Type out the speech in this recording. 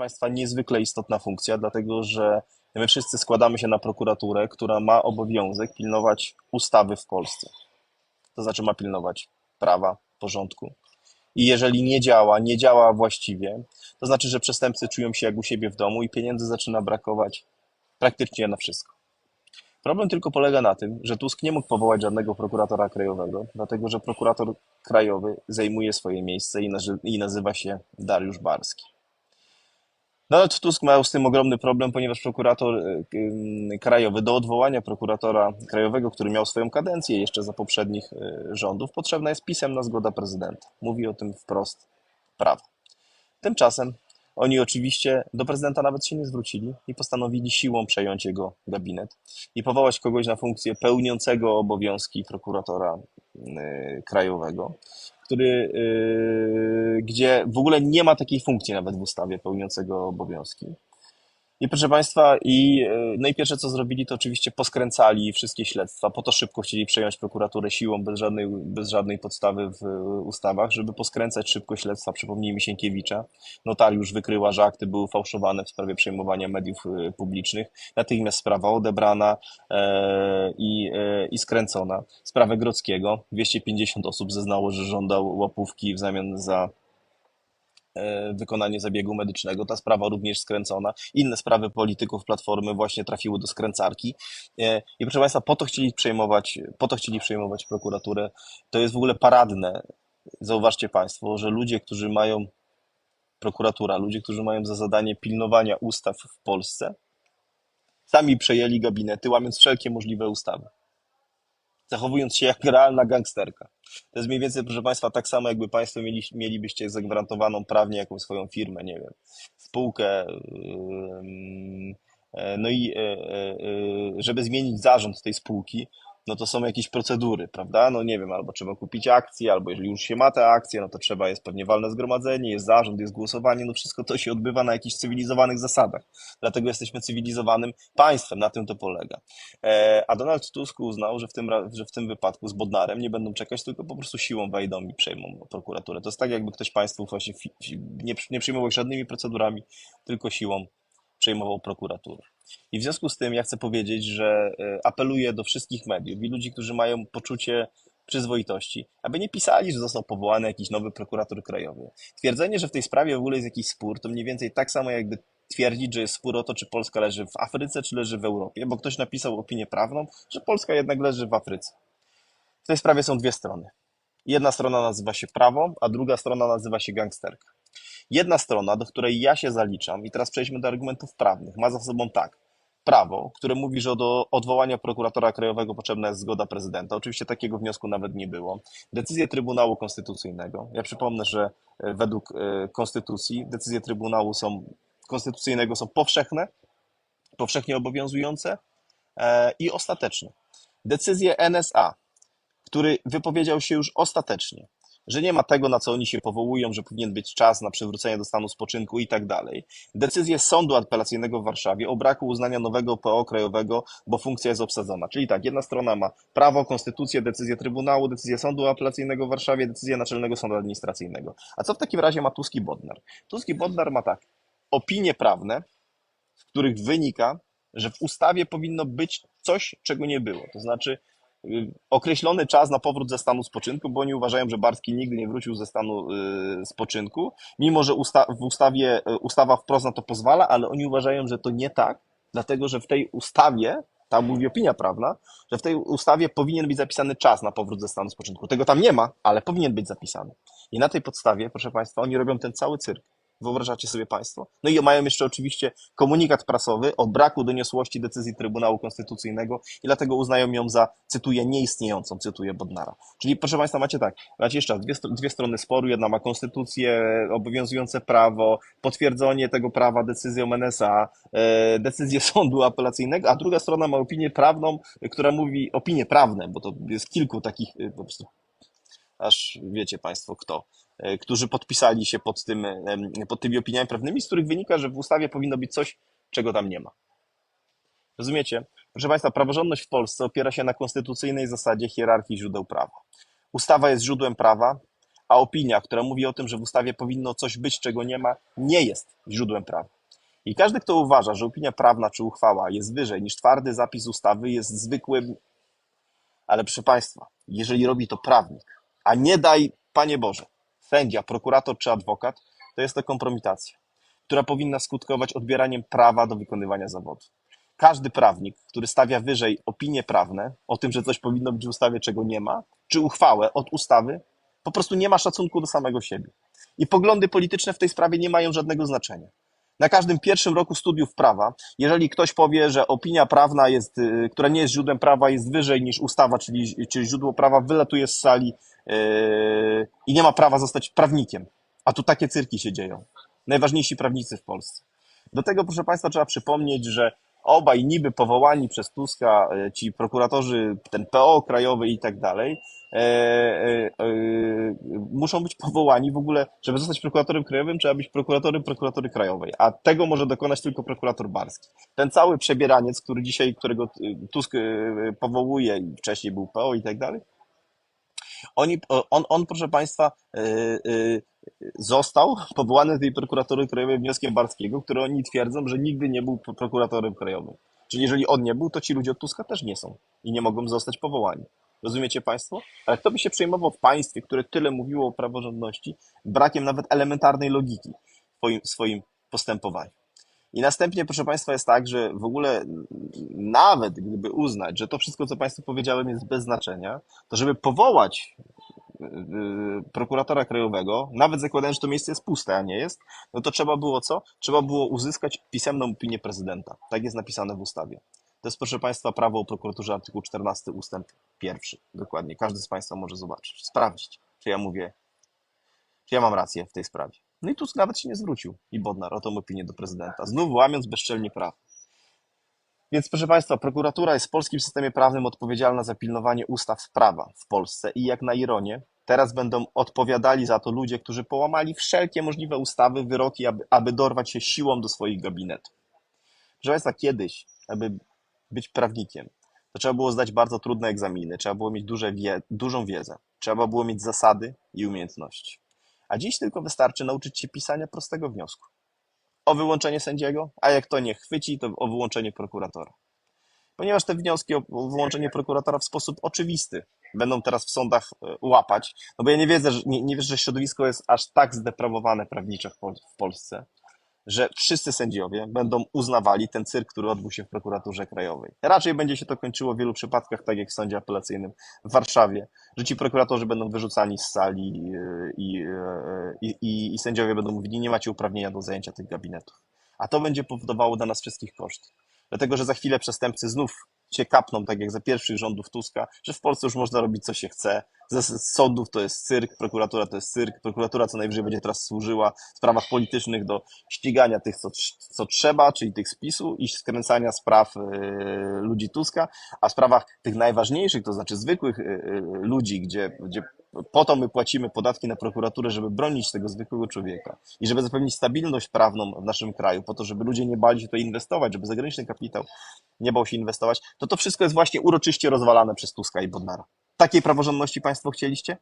Państwa, niezwykle istotna funkcja, dlatego że my wszyscy składamy się na prokuraturę, która ma obowiązek pilnować ustawy w Polsce. To znaczy ma pilnować prawa, porządku. I jeżeli nie działa, nie działa właściwie, to znaczy, że przestępcy czują się jak u siebie w domu i pieniędzy zaczyna brakować praktycznie na wszystko. Problem tylko polega na tym, że Tusk nie mógł powołać żadnego prokuratora krajowego, dlatego że prokurator krajowy zajmuje swoje miejsce i, nazy- i nazywa się Dariusz Barski. Donald Tusk miał z tym ogromny problem, ponieważ prokurator y, y, krajowy do odwołania prokuratora krajowego, który miał swoją kadencję jeszcze za poprzednich y, rządów, potrzebna jest pisemna zgoda prezydenta. Mówi o tym wprost prawo. Tymczasem oni oczywiście do prezydenta nawet się nie zwrócili i postanowili siłą przejąć jego gabinet i powołać kogoś na funkcję pełniącego obowiązki prokuratora krajowego, który, y, gdzie w ogóle nie ma takiej funkcji nawet w ustawie pełniącego obowiązki. I proszę Państwa, i, y, no i pierwsze co zrobili, to oczywiście poskręcali wszystkie śledztwa, po to szybko chcieli przejąć prokuraturę siłą, bez żadnej, bez żadnej podstawy w y, ustawach, żeby poskręcać szybko śledztwa. Przypomnijmy Sienkiewicza, notariusz wykryła, że akty były fałszowane w sprawie przejmowania mediów y, publicznych. Natychmiast sprawa odebrana e, i, e, i skręcona. Sprawę Grodzkiego, 250 osób zeznało, że żądał łapówki w zamian za e, wykonanie zabiegu medycznego. Ta sprawa również skręcona. Inne sprawy polityków Platformy właśnie trafiły do skręcarki. E, I proszę Państwa, po to chcieli przejmować, po to chcieli przejmować prokuraturę. To jest w ogóle paradne. Zauważcie Państwo, że ludzie, którzy mają prokuratura, ludzie, którzy mają za zadanie pilnowania ustaw w Polsce, sami przejęli gabinety, łamiąc wszelkie możliwe ustawy. Zachowując się jak realna gangsterka. To jest mniej więcej, proszę Państwa, tak samo jakby Państwo mieli, mielibyście zagwarantowaną prawnie jakąś swoją firmę, nie wiem, spółkę, e, no i e, e, żeby zmienić zarząd tej spółki, no to są jakieś procedury, prawda? No nie wiem, albo trzeba kupić akcje, albo jeżeli już się ma te akcje, no to trzeba, jest pewnie walne zgromadzenie, jest zarząd, jest głosowanie, no wszystko to się odbywa na jakichś cywilizowanych zasadach. Dlatego jesteśmy cywilizowanym państwem, na tym to polega. E, A Donald Tusk uznał, że w tym, że w tym wypadku z Bodnarem nie będą czekać, tylko po prostu siłą wejdą i przejmą prokuraturę. To jest tak, jakby ktoś państwu właśnie nie, nie przejmował żadnymi procedurami, tylko siłą przejmował prokuraturę. I w związku z tym ja chcę powiedzieć, że e, apeluję do wszystkich mediów i ludzi, którzy mają poczucie przyzwoitości, aby nie pisali, że został powołany jakiś nowy prokurator krajowy. Twierdzenie, że w tej sprawie w ogóle jest jakiś spór, to mniej więcej tak samo jakby twierdzić, że jest spór o to, czy Polska leży w Afryce, czy leży w Europie, bo ktoś napisał opinię prawną, że Polska jednak leży w Afryce. W tej sprawie są dwie strony. Jedna strona nazywa się prawo, a druga strona nazywa się gangsterka. Jedna strona, do której ja się zaliczam, i teraz przejdźmy do argumentów prawnych, ma za sobą tak. Prawo, które mówi, że do odwołania prokuratora krajowego potrzebna jest zgoda prezydenta. Oczywiście takiego wniosku nawet nie było. Decyzje Trybunału Konstytucyjnego. Ja przypomnę, że e, według e, Konstytucji decyzje Trybunału są, Konstytucyjnego są powszechne, powszechnie obowiązujące e, i ostateczne. Decyzje NSA, który wypowiedział się już ostatecznie, że nie ma tego, na co oni się powołują, że powinien być czas na przywrócenie do stanu spoczynku i tak dalej. Decyzję Sądu Apelacyjnego w Warszawie o braku uznania nowego PO krajowego, bo funkcja jest obsadzona. Czyli tak, jedna strona ma prawo, konstytucję, decyzję Trybunału, decyzję Sądu Apelacyjnego w Warszawie, decyzję Naczelnego Sądu Administracyjnego. A co w takim razie ma Tuski Bodnar? Tuski Bodnar ma tak, opinie prawne, z których wynika, że w ustawie powinno być coś, czego nie było. To znaczy określony czas na powrót ze stanu spoczynku, bo oni uważają, że Barski nigdy nie wrócił ze stanu y, spoczynku, mimo że usta w ustawie, y, ustawa wprost na to pozwala, ale oni uważają, że to nie tak, dlatego że w tej ustawie, tam mówi opinia prawna, że w tej ustawie powinien być zapisany czas na powrót ze stanu spoczynku. Tego tam nie ma, ale powinien być zapisany. I na tej podstawie, proszę Państwa, oni robią ten cały cyrk. Wyobrażacie sobie Państwo? No i mają jeszcze oczywiście komunikat prasowy o braku doniosłości decyzji Trybunału Konstytucyjnego i dlatego uznają ją za, cytuję, nieistniejącą, cytuję Bodnara. Czyli proszę Państwa, macie tak, macie jeszcze dwie, dwie strony sporu, jedna ma konstytucję, obowiązujące prawo, potwierdzenie tego prawa decyzją NSA, e, decyzję sądu apelacyjnego, a druga strona ma opinię prawną, która mówi, opinie prawne, bo to jest kilku takich e, po prostu aż wiecie Państwo kto, którzy podpisali się pod, tym, em, pod tymi opiniami prawnymi, z których wynika, że w ustawie powinno być coś, czego tam nie ma. Rozumiecie? Proszę Państwa, praworządność w Polsce opiera się na konstytucyjnej zasadzie hierarchii źródeł prawa. Ustawa jest źródłem prawa, a opinia, która mówi o tym, że w ustawie powinno coś być, czego nie ma, nie jest źródłem prawa. I każdy, kto uważa, że opinia prawna czy uchwała jest wyżej niż twardy zapis ustawy, jest zwykłym. Ale proszę Państwa, jeżeli robi to prawnik, a nie daj, Panie Boże, sędzia, prokurator czy adwokat, to jest to kompromitacja, która powinna skutkować odbieraniem prawa do wykonywania zawodu. Każdy prawnik, który stawia wyżej opinie prawne o tym, że coś powinno być w ustawie, czego nie ma, czy uchwałę od ustawy, po prostu nie ma szacunku do samego siebie. I poglądy polityczne w tej sprawie nie mają żadnego znaczenia. Na każdym pierwszym roku studiów prawa, jeżeli ktoś powie, że opinia prawna, jest, y, która nie jest źródłem prawa, jest wyżej niż ustawa, czyli, czyli źródło prawa, wylatuje z sali yy, i nie ma prawa zostać prawnikiem. A tu takie cyrki się dzieją. Najważniejsi prawnicy w Polsce. Do tego, proszę Państwa, trzeba przypomnieć, że obaj niby powołani przez Tuska, e, ci prokuratorzy, ten PO krajowy i tak dalej, muszą być powołani w ogóle, żeby zostać prokuratorem krajowym, trzeba być prokuratorem prokuratury krajowej, a tego może dokonać tylko prokurator barski. Ten cały przebieraniec, który dzisiaj, którego e, Tusk e, powołuje, i wcześniej był PO i tak dalej, oni, on, on, proszę Państwa, e, e, został powołany do tej prokuratury krajowej wnioskiem Barskiego, który oni twierdzą, że nigdy nie był prokuratorem krajowym. Czyli jeżeli on nie był, to ci ludzie od Tuska też nie są i nie mogą zostać powołani. Rozumiecie Państwo? Ale kto by się przejmował w państwie, które tyle mówiło o praworządności, brakiem nawet elementarnej logiki w swoim, postępowaniu? I następnie, proszę Państwa, jest tak, że w ogóle nawet gdyby uznać, że to wszystko, co Państwu powiedziałem, jest bez znaczenia, to żeby powołać yy, prokuratora krajowego, nawet zakładając, że to miejsce jest puste, a nie jest, no to trzeba było co? Trzeba było uzyskać pisemną opinię prezydenta. Tak jest napisane w ustawie. To jest, proszę Państwa, prawo o prokuraturze, artykuł 14, ustęp pierwszy. Dokładnie. Każdy z Państwa może zobaczyć, sprawdzić, czy ja mówię, czy ja mam rację w tej sprawie. No i Tusk nawet się nie zwrócił i Bodnar o tą opinię do prezydenta, znów łamiąc bezczelnie prawo. Więc proszę Państwa, prokuratura jest w polskim systemie prawnym odpowiedzialna za pilnowanie ustaw prawa w Polsce i jak na ironię, teraz będą odpowiadali za to ludzie, którzy połamali wszelkie możliwe ustawy, wyroki, aby, aby dorwać się siłą do swoich gabinetów. Proszę Państwa, kiedyś, aby być prawnikiem, to trzeba było zdać bardzo trudne egzaminy, trzeba było mieć duże wie, dużą wiedzę, trzeba było mieć zasady i umiejętności. A dziś tylko wystarczy nauczyć się pisania prostego wniosku o wyłączenie sędziego, a jak to nie chwyci, to o wyłączenie prokuratora. Ponieważ te wnioski o wyłączenie prokuratora w sposób oczywisty będą teraz w sądach e, łapać, no bo ja nie wierzę, że, nie, nie wierzę, że środowisko jest aż tak zdeprawowane prawnicze w Polsce, że wszyscy sędziowie będą uznawali ten cyrk, który odbył się w prokuraturze krajowej. Raczej będzie się to kończyło w wielu przypadkach, tak jak w sądzie apelacyjnym w Warszawie, że ci prokuratorzy będą wyrzucani z sali e, i, e, i, i, i sędziowie będą mówili, nie macie uprawnienia do zajęcia tych gabinetów. A to będzie powodowało dla nas wszystkich koszty. Dlatego, że za chwilę przestępcy znów się kapną, tak jak za pierwszych rządów Tuska, że w Polsce już można robić co się chce. Z sądów to jest cyrk, prokuratura to jest cyrk, prokuratura co najwyżej będzie teraz służyła w sprawach politycznych do ścigania tych, co, co trzeba, czyli tych spisu i skręcania spraw e, ludzi Tuska, a w sprawach tych najważniejszych, to znaczy zwykłych e, e, ludzi, gdzie, gdzie po to my płacimy podatki na prokuraturę, żeby bronić tego zwykłego człowieka i żeby zapewnić stabilność prawną w naszym kraju, po to, żeby ludzie nie bali się to inwestować, żeby zagraniczny kapitał nie bał się inwestować, to to wszystko jest właśnie uroczyście rozwalane przez Tuska i Bodnara. Takiej praworządności Państwo chcieliście?